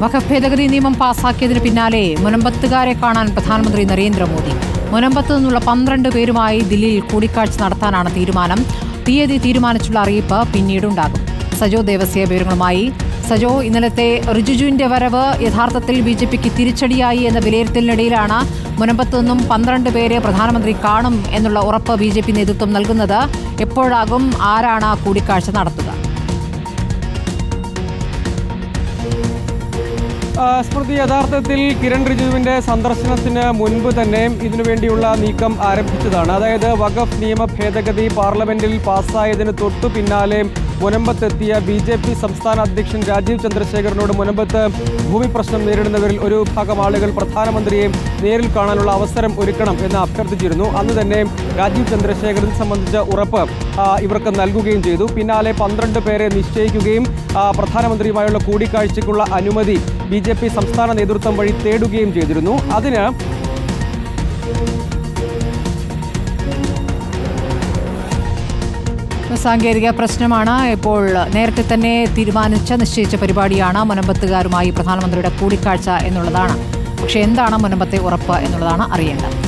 വഖഫ് ഭേദഗതി നിയമം പാസാക്കിയതിന് പിന്നാലെ മുനമ്പത്തുകാരെ കാണാൻ പ്രധാനമന്ത്രി നരേന്ദ്രമോദി. മുനമ്പത്ത് നിന്നുള്ള പന്ത്രണ്ട് പേരുമായി ദില്ലിയിൽ കൂടിക്കാഴ്ച നടത്താനാണ് തീരുമാനം. തീയതി തീരുമാനിച്ചുള്ള അറിയിപ്പ് പിന്നീടുണ്ടാകും. സജോ ദേവസ്യ വിവരങ്ങളുമായി. സജോ ഇന്നലത്തെ റിജിജുവിന്റെ വരവ് യഥാർത്ഥത്തിൽ ബി ജെ പിക്ക് തിരിച്ചടിയായി എന്ന വിലയിരുത്തലിനിടയിലാണ് മുനമ്പത്ത് നിന്നും പന്ത്രണ്ട് പേരെ പ്രധാനമന്ത്രി കാണും എന്നുള്ള ഉറപ്പ് ബി നേതൃത്വം നൽകുന്നത്. എപ്പോഴാകും ആരാണ് കൂടിക്കാഴ്ച നടത്തുക? സ്മൃതി യഥാർത്ഥത്തിൽ കിരൺ റിജുവിന്റെ സന്ദർശനത്തിന് മുൻപ് തന്നെ ഇതിനുവേണ്ടിയുള്ള നീക്കം ആരംഭിച്ചതാണ്. അതായത് വഖഫ് നിയമ ഭേദഗതി പാർലമെന്റിൽ പാസ്സായതിന് തൊട്ടു പിന്നാലെ മുനമ്പത്തെത്തിയ ബി ജെ പി സംസ്ഥാന അധ്യക്ഷൻ രാജീവ് ചന്ദ്രശേഖരനോട് മുനമ്പത്ത് ഭൂമി പ്രശ്നം നേരിടുന്നവരിൽ ഒരു ഭാഗം ആളുകൾ പ്രധാനമന്ത്രിയെ നേരിൽ കാണാനുള്ള അവസരം ഒരുക്കണം എന്ന് അഭ്യർത്ഥിച്ചിരുന്നു. അന്ന് തന്നെ രാജീവ് ചന്ദ്രശേഖരൻ സംബന്ധിച്ച ഉറപ്പ് ഇവർക്ക് നൽകുകയും ചെയ്തു. പിന്നാലെ പന്ത്രണ്ട് പേരെ നിശ്ചയിക്കുകയും പ്രധാനമന്ത്രിയുമായുള്ള കൂടിക്കാഴ്ചയ്ക്കുള്ള അനുമതി ബി ജെ പി സംസ്ഥാന നേതൃത്വം വഴി തേടുകയും ചെയ്തിരുന്നു. അതിന് സാങ്കേതിക പ്രശ്നമാണ്. ഇപ്പോൾ നേരത്തെ തന്നെ തീരുമാനിച്ച നിശ്ചയിച്ച പരിപാടിയാണ് മുനമ്പത്തുകാരുമായി പ്രധാനമന്ത്രിയുടെ കൂടിക്കാഴ്ച എന്നുള്ളതാണ്. പക്ഷേ എന്താണ് മുനമ്പത്തെ ഉറപ്പ് എന്നുള്ളതാണ് അറിയേണ്ടത്.